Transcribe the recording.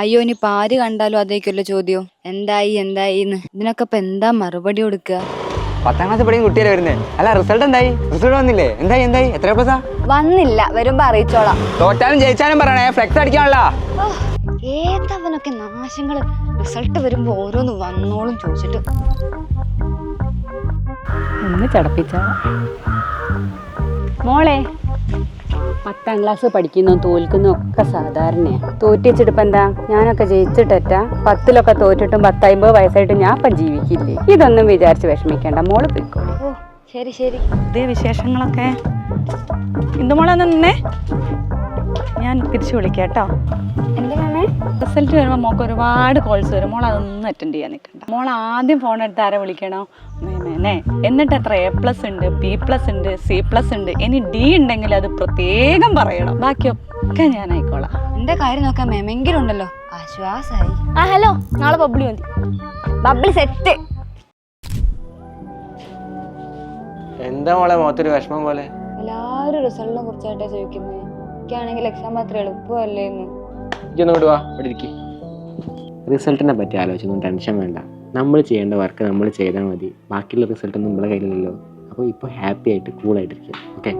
അയ്യോ ഇനി ആര് കണ്ടാലും അതേക്കുള്ള ചോദ്യം. എന്തായി എന്തായി എന്ന്. ഇതിനൊക്കെ ഇപ്പൊ എന്താ മറുപടി കൊടുക്കുക പത്താം ക്ലാസ് പഠിക്കുന്ന കുട്ടിയല്ലേ വരുന്നേ? അല്ല റിസൾട്ട് എന്തായി? റിസൾട്ട് വന്നില്ലേ? എന്തായി എന്തായി? എത്ര പ്ലസാ വന്നില്ല വരുമ്പോ അറിയിച്ചോളാം. തോറ്റാലും ജയിച്ചാലും പറയണേ ഫ്ലെക്സ് അടിക്കാനുള്ള ഏതവനൊക്കെ നാശങ്ങൾ. റിസൾട്ട് വരുമ്പോ ഓരോന്ന് വന്നോളും ചോദിച്ചിട്ട്. ഒന്ന് ചടപ്പിച്ച. മോളെ പത്താം ക്ലാസ് പഠിക്കുന്നതും തോൽക്കുന്നതും ഒക്കെ സാധാരണയാണ് തോറ്റിച്ചിട്ട് എന്താ? ഞാനൊക്കെ ജയിച്ചിട്ടറ്റ. പത്തിലൊക്കെ തോറ്റിട്ടും പത്തമ്പത് വയസ്സായിട്ട് ഞാൻ ഇപ്പം ജീവിക്കില്ലേ? ഇതൊന്നും വിചാരിച്ച് വിഷമിക്കേണ്ട. മോൾ പോയിക്കോളി ശരി ശരി. ഇതേ വിശേഷങ്ങളൊക്കെ. ഇന്ദുമോളെ നിന്നേ? ഞാൻ തിരിച്ചു വിളിക്കാം കേട്ടോ റിസൾട്ട് വരുമ്പോൾ മോക്ക് ഒരുപാട് കോൾസ് വരും. മോൾ അതൊന്നും അറ്റൻഡ് ചെയ്യാൻ നിൽക്കണ്ട മോൾ ആദ്യം ഫോൺ എടുത്ത് ആരെ വിളിക്കണോ? മേമേനെ എന്നിട്ട് എത്ര എ പ്ലസ് ഉണ്ട് ബി പ്ലസ് ഉണ്ട് സി പ്ലസ് ഉണ്ട് ഇനി ഡി ഉണ്ടെങ്കിൽ അത് പ്രത്യേകം പറയണം. ബാക്കിയൊക്കെ ഞാൻ ആയിക്കോളാം എന്റെ കാര്യം നോക്കാൻ മേമെങ്കിലും ഉണ്ടല്ലോ. ആശ്വാസായി. ആ ഹലോ. നാളെ ബബ്ലി മതി. ബബ്ലി സെറ്റ് എന്താ മോളെ? മോത്തൊരു വിഷമം പോലെ. എല്ലാവരും റിസൾട്ടിനെ കുറിച്ചായിട്ടാ ചോദിക്കുന്നത് എനിക്കാണെങ്കിൽ എക്സാം അത്ര എളുപ്പമല്ലേന്ന്. റിസൾട്ടിനെ പറ്റി ആലോചിച്ചൊന്നും ടെൻഷൻ വേണ്ട. നമ്മൾ ചെയ്യേണ്ട വർക്ക് നമ്മൾ ചെയ്താൽ മതി. ബാക്കിയുള്ള റിസൾട്ടൊന്നും നമ്മുടെ നമ്മളെ കയ്യിലല്ലോ അപ്പോൾ ഇപ്പോൾ ഹാപ്പി ആയിട്ട് കൂളായിട്ടിരിക്കുക. ഓക്കെ?